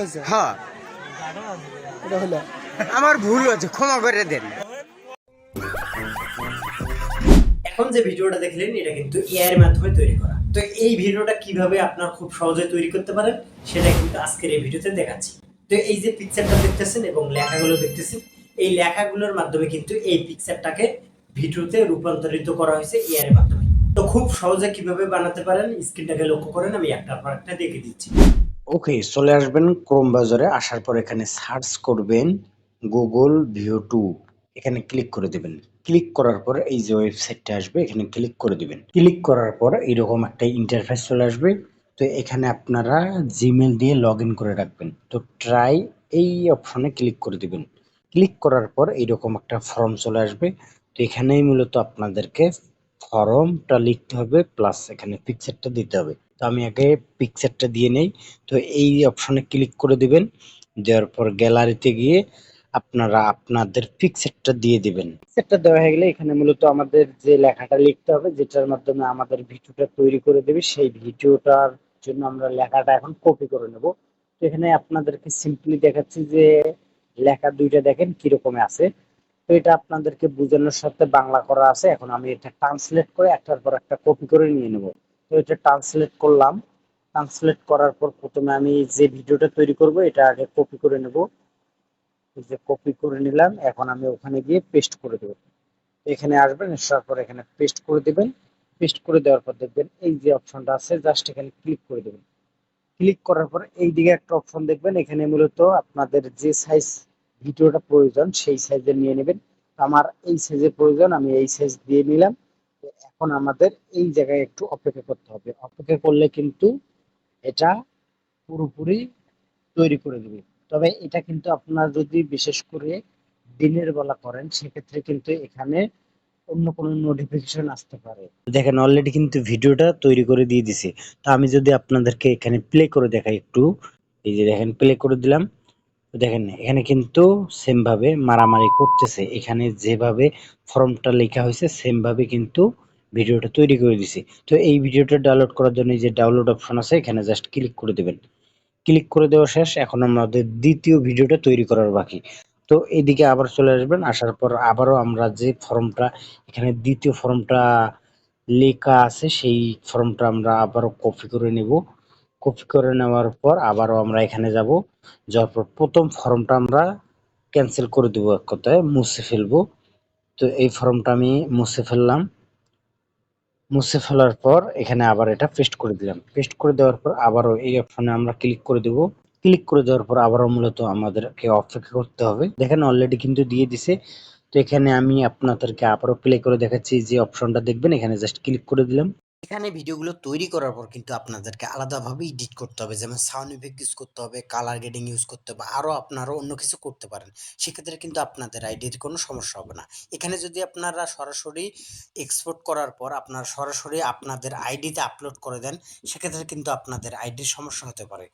হয়েছে হ্যাঁ। এটা হলো। আমার ভুল হচ্ছে ক্ষমা করে দেন। এখন যে ভিডিওটা দেখলেন এটা কিন্তু এআই এর মাধ্যমে তৈরি করা। তো এই ভিডিওটা কীভাবে আপনার খুব সহজে তৈরি করতে পারেন সেটা কিন্তু আজকের এই ভিডিওতে দেখাচ্ছি। তো এই যে পিকচারটা দেখতেছেন এবং লেখাগুলো দেখতেছেন এই লেখাগুলোর মাধ্যমে কিন্তু এই পিকচারটাকে ভিডিওতে রূপান্তরিত করা হয়েছে এআই এর মাধ্যমে। তো খুব সহজে কীভাবে বানাতে পারেন স্ক্রিনটাকে লক্ষ্য করেন আমি একটার পর একটা দেখে দিচ্ছি। ওকে চলে আসবেন ক্রোম ব্রাউজারে আসার পর এখানে সার্চ করবেন গুগল ভিউ টু এখানে ক্লিক করে দিবেন। ক্লিক করার পর এই যে ওয়েবসাইটটা আসবে, এখানে ক্লিক করে দিবেন। ক্লিক করার পর এরকম একটা ইন্টারফেস চলে আসবে। তো এখানে আপনারা জিমেল দিয়ে লগ করে রাখবেন। তো ট্রাই এই অপশনে ক্লিক করে দিবেন। ক্লিক করার পর এইরকম একটা ফর্ম চলে আসবে। তো এখানেই মূলত আপনাদেরকে ফর্মটা লিখতে হবে প্লাস এখানে পিকচারটা দিতে হবে। তো আমি আগে পিকচারটা দিয়ে নেই। তো এই অপশনে ক্লিক করে দিবেন। দেওয়ার পর গ্যালারিতে গিয়ে আপনারা আপনাদের পিকচারটা দিয়ে দিবেন। পিকচারটা দেওয়া হয়ে গেলে এখানে মূলত আমাদের যে লেখাটা লিখতে হবে, যেটার মাধ্যমে আমাদের ভিডিওটা তৈরি করে দেবে, সেই ভিডিওটার জন্য আমরা লেখাটা এখন কপি করে নেব। তো এখানে আপনাদেরকে সিম্পলি দেখাচ্ছি যে লেখা দুইটা দেখেন কীরকম আছে। তো এটা আপনাদেরকে বোঝানোর সাথে বাংলা করা আছে। এখন আমি এটা ট্রান্সলেট করে একটার পর একটা কপি করে নিয়ে নেব। তো এটা ট্রান্সলেট করলাম। ট্রান্সলেট করার পর প্রথমে আমি যে ভিডিওটা তৈরি করব, এটা আগে কপি করে নেব। যে কপি করে নিলাম, এখন আমি ওখানে গিয়ে পেস্ট করে দেবো। এখানে আসবেন আসার পর এখানে পেস্ট করে দিবেন। পেস্ট করে দেওয়ার পর দেখবেন এই যে অপশনটা আছে জাস্ট এখানে ক্লিক করে দেবেন। ক্লিক করার পর এই দিকে একটা অপশন দেখবেন, এখানে মূলত আপনাদের যে সাইজ ভিডিওটা প্রয়োজন, সেই সাইজের নিয়ে নেবেন। আমার এই সাইজের প্রয়োজন, আমি এই সাইজ দিয়ে নিলাম। এখন আমাদের এই জায়গায় একটু অপেক্ষা করতে হবে। অপেক্ষা করলে কিন্তু এটা পুরোপুরি তৈরি করে দেবে। তবে এটা কিন্তু আপনার যদি বিশেষ করে দিনের বেলা করেন, সেক্ষেত্রে কিন্তু এখানে অন্য কোনো নোটিফিকেশন আসতে পারে। দেখেন অলরেডি কিন্তু ভিডিওটা তৈরি করে দিয়ে দিছে। তো আমি যদি আপনাদেরকে এখানে প্লে করে দেখাই একটু। এই যে দেখেন প্লে করে দিলাম। দেখেন, এখানে কিন্তু সেমভাবে মারামারি করতেছে। এখানে যেভাবে ফর্মটা লেখা হয়েছে সেমভাবে কিন্তু ভিডিওটা তৈরি করে দিছে। তো এই ভিডিওটা ডাউনলোড করার জন্য যে ডাউনলোড অপশন আছে, এখানে জাস্ট ক্লিক করে দেবেন। ক্লিক করে দেওয়া শেষ, এখন আমাদের দ্বিতীয় ভিডিওটা তৈরি করার বাকি। তো এদিকে আবার চলে আসবেন, আসার পর আবারও আমরা যে ফর্মটা, এখানে দ্বিতীয় ফর্মটা লেখা আছে, সেই ফর্মটা আমরা আবারও কপি করে নেব। কপি করে নেওয়ার পর আবারও আমরা এখানে যাব, যাওয়ার পর প্রথম ফর্মটা আমরা ক্যান্সেল করে দেবো এক কথায়, মুছে ফেলব। তো এই ফর্মটা আমি মুছে ফেললাম। মুছে ফেলার পর এখানে আবার এটা পেস্ট করে দিলাম। পেস্ট করে দেওয়ার পর আবারও এই অপশনে আমরা ক্লিক করে দেবো। ক্লিক করে দেওয়ার পর আবারও মূলত আমাদেরকে অপেক্ষা করতে হবে। দেখেন অলরেডি কিন্তু দিয়ে দিছে। তো এখানে আমি আপনাদেরকে আবারও প্লে করে দেখাচ্ছি যে অপশনটা দেখবেন, এখানে জাস্ট ক্লিক করে দিলাম। এখানে ভিডিওগুলো তৈরি করার পর কিন্তু আপনাদেরকে আলাদাভাবে এডিট করতে হবে। যেমন সাউন্ড ইফেক্ট ইউজ করতে হবে কালার গ্রেডিং ইউজ করতে হবে আরও আপনারও অন্য কিছু করতে পারেন। সেক্ষেত্রে কিন্তু আপনাদের আইডির কোনো সমস্যা হবে না। এখানে যদি আপনারা সরাসরি এক্সপোর্ট করার পর আপনারা সরাসরি আপনাদের আইডিতে আপলোড করে দেন, সেক্ষেত্রে কিন্তু আপনাদের আইডির সমস্যা হতে পারে।